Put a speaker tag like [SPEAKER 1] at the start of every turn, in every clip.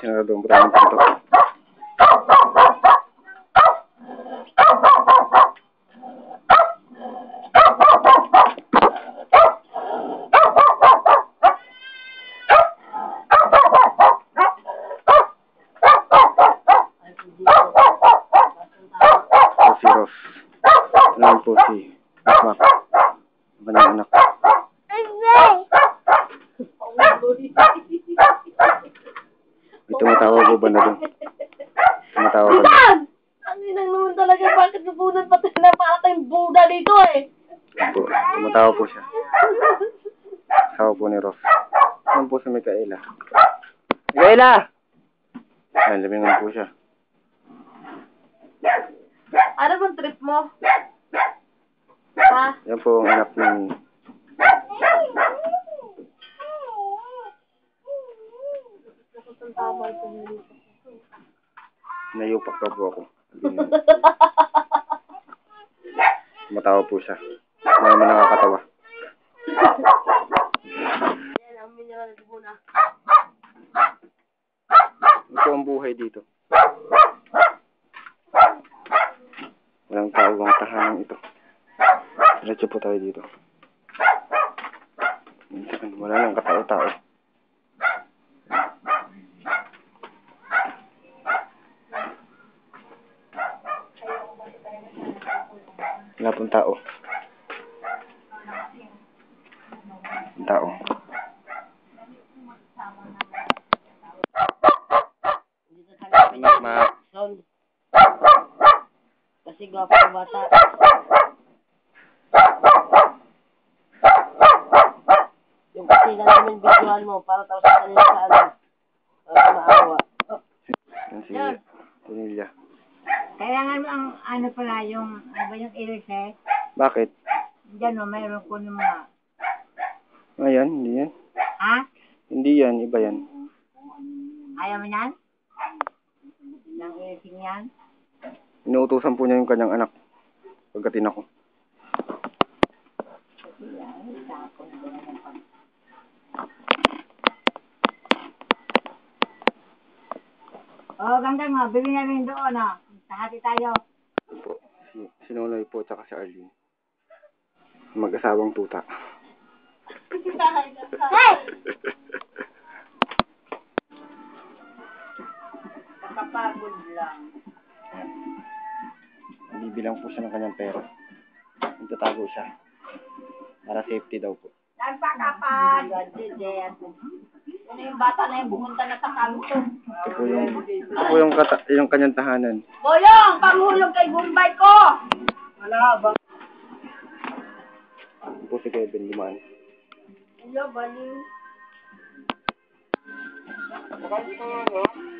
[SPEAKER 1] Sinaradong maraming pinto. Po si Ross. Alam po si Asmak. Ang kanyang anak. May tumatawag po ba na doon? Tumatawag ba na?
[SPEAKER 2] Ang inang naman talaga, bakit nabunan pati na para tayong Buddha dito eh?
[SPEAKER 1] Po, tumatawag po siya. Asawa po ni Ross. Alam po si Micaela. Micaela! Ayan, lumingon po siya.
[SPEAKER 2] Ano bang trip mo? Ha?
[SPEAKER 1] Yan po ang anak ni Nayupak daw po ako. Tumatawa po siya. Ano naman nakakatawa. Ito ang buhay dito. Walang tao ang tahanan ito. Diretso po tayo dito. Wala nang katao-tao. Tao. Ang tao.
[SPEAKER 2] Sound. Kasi gwapo yung bata. Yung kasi na namin videohan mo para tapos sa kanila sa ano. Para maawa.
[SPEAKER 1] Yan si
[SPEAKER 2] Yan.
[SPEAKER 1] Tonilla.
[SPEAKER 3] Kailangan mo ang ano pala, yung, ano ba yung iris
[SPEAKER 1] Bakit?
[SPEAKER 3] Diyan o, mayroon ko ng mga,
[SPEAKER 1] Ayan, hindi yan.
[SPEAKER 3] ha?
[SPEAKER 1] Hindi yan, iba yan.
[SPEAKER 3] Ayaw mo yan? Ng irising yan?
[SPEAKER 1] Inuutosan po niya yung kanyang anak. Pagkatin ako.
[SPEAKER 3] Oh, ganda mo, bili na rin doon, o. Sahati tayo.
[SPEAKER 1] Si, si Nonoy po, tsaka si Arlene. Mag-asawang tuta.
[SPEAKER 3] Hey! Kapagod lang.
[SPEAKER 1] Bibilang po siya ng kanyang pera. Magtatago siya. Para safety daw po.
[SPEAKER 3] Nagpakapag!
[SPEAKER 2] Ano yung bata na yung bumunta na sa kanto?
[SPEAKER 1] Ito po yung, ito po yung, kata, yung kanyang tahanan.
[SPEAKER 2] Boyong, panghulog kay Bombay ko! Wala ba?
[SPEAKER 1] Ito po si Kevin Lumaan.
[SPEAKER 2] Hello, baliw.
[SPEAKER 4] okay lang ba sa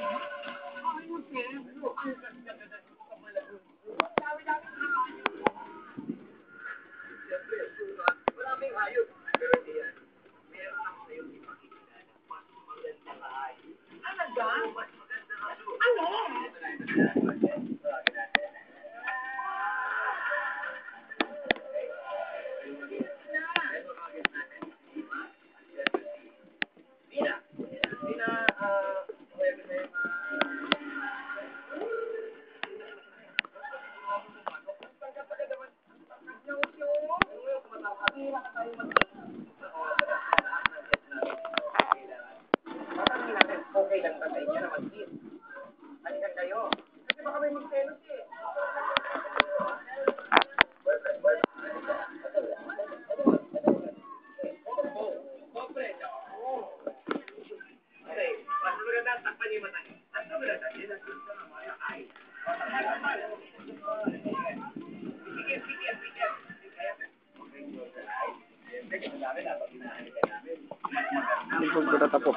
[SPEAKER 4] inyo Hindi po ko natapos.